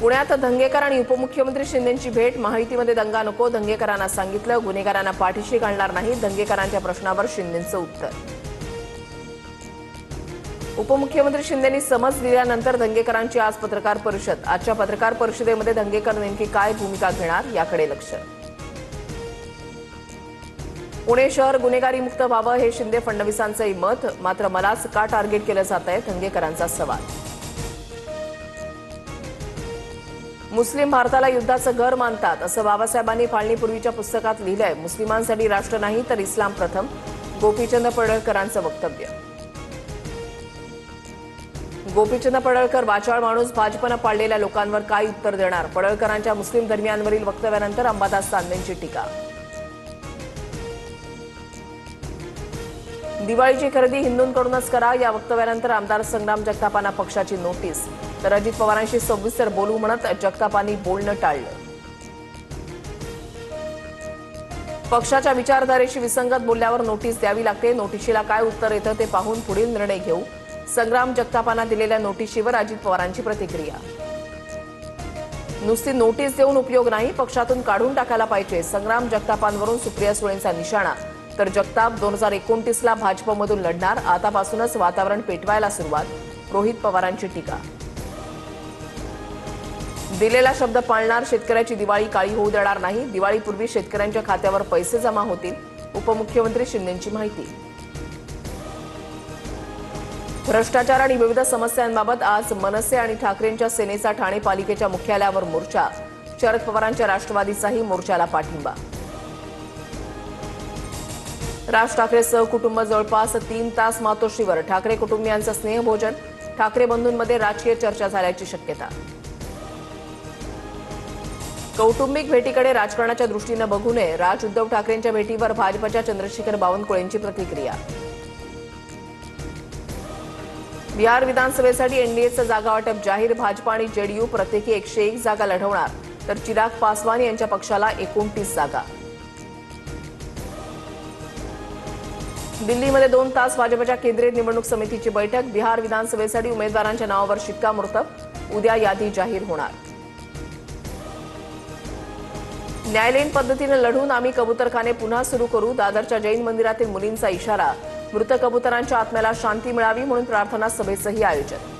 पुण्यात दंगेकर आणि उपमुख्यमंत्री शिंदेची भेट. माहितीमध्ये दंगा नको दंगेकरांना सांगितलं गुन्हेगारांना पाठीशी घालणार नाही दंगेकरांच्या प्रश्नावर शिंदेचं उत्तर. उपमुख्यमंत्री शिंदेनी समज दिल्यानंतर दंगेकरांची आज पत्रकार परिषद. आजच्या पत्रकार परिषदेमध्ये दंगेकर नेमकी काय भूमिका घेणार याकडे लक्ष. पुणे शहर गुन्हेगारी मुक्त व्हावं हे शिंदे फडणवीसांचंही मत. मात्र मलाच का टार्गेट केलं जात आहे दंगेकरांचा सवाल. मुस्लिम भारताला युद्धाचं घर मानतात असं बाबासाहेबांनी फाळणीपूर्वीच्या पुस्तकात लिहिलंय. मुस्लिमांसाठी राष्ट्र नाही तर इस्लाम प्रथम. गोपीचंद पडळकरांचं वक्तव्य. गोपीचंद पडळकर वाचाळ माणूस भाजपनं पाळलेल्या लोकांवर काय उत्तर देणार? पडळकरांच्या मुस्लिम धर्मियांवरील वक्तव्यानंतर अंबादास तांबेंची टीका. दिवाळीची खरेदी हिंदूंकडूनच करा या वक्तव्यानंतर आमदार संग्राम जगतापांना पक्षाची नोटीस. तर अजित पवारांशी सविस्तर बोलू म्हणत जगतापांनी बोलणं टाळलं. पक्षाच्या विचारधारेशी विसंगत बोलल्यावर नोटीस द्यावी लागते. नोटिशीला काय उत्तर येतं ते पाहून पुढील निर्णय घेऊ. संग्राम जगतापांना दिलेल्या नोटिशीवर अजित पवारांची प्रतिक्रिया. नुसती नोटीस देऊन उपयोग नाही पक्षातून काढून टाकायला पाहिजे. संग्राम जगतापांवरून सुप्रिया सुळेंचा निशाणा. तर जगताप दोन हजार एकोणतीसला भाजपमधून लढणार. आतापासूनच वातावरण पेटवायला सुरुवात. रोहित पवारांची टीका. दिलेला शब्द पाळणार शेतकऱ्याची दिवाळी काळी होऊ देणार नाही. दिवाळीपूर्वी शेतकऱ्यांच्या खात्यावर पैसे जमा होतील. उपमुख्यमंत्री शिंदेची माहिती. भ्रष्टाचार आणि विविध समस्यांबाबत आज मनसे आणि ठाकरेंच्या सेनेचा ठाणे पालिकेच्या मुख्यालयावर मोर्चा. शरद पवारांच्या राष्ट्रवादीचाही मोर्चाला पाठिंबा. राज ठाकरे सहकुटुंब जवळपास तीन तास मातोश्रीवर. ठाकरे कुटुंबियांचं स्नेहभोजन. ठाकरे बंधूंमध्ये राजकीय चर्चा झाल्याची शक्यता. कौटुंबिक भेटीकडे राजकारणाच्या दृष्टीनं बघू नये राज उद्धव ठाकरेंच्या भेटीवर भाजपच्या चंद्रशेखर बावनकुळेंची प्रतिक्रिया. बिहार विधानसभेसाठी एनडीएचं जागा वाटप जाहीर भाजपा आणि जेडीयू प्रत्येकी एकशे एक जागा लढवणार तर चिराग पासवान यांच्या पक्षाला एकोणतीस जागा. दिल्लीमध्ये दोन तास भाजपच्या केंद्रीय निवडणूक समितीची बैठक बिहार विधानसभेसाठी उमेदवारांच्या नावावर शिक्कामोर्तब उद्या यादी जाहीर होणार. न्यायालयीन पद्धतीनं लढून आम्ही कबुतरखाने पुन्हा सुरू करू. दादरच्या जैन मंदिरातील मुलींचा इशारा. मृत कबुतरांच्या आत्म्याला शांती मिळावी म्हणून प्रार्थना सभेचंही आयोजन.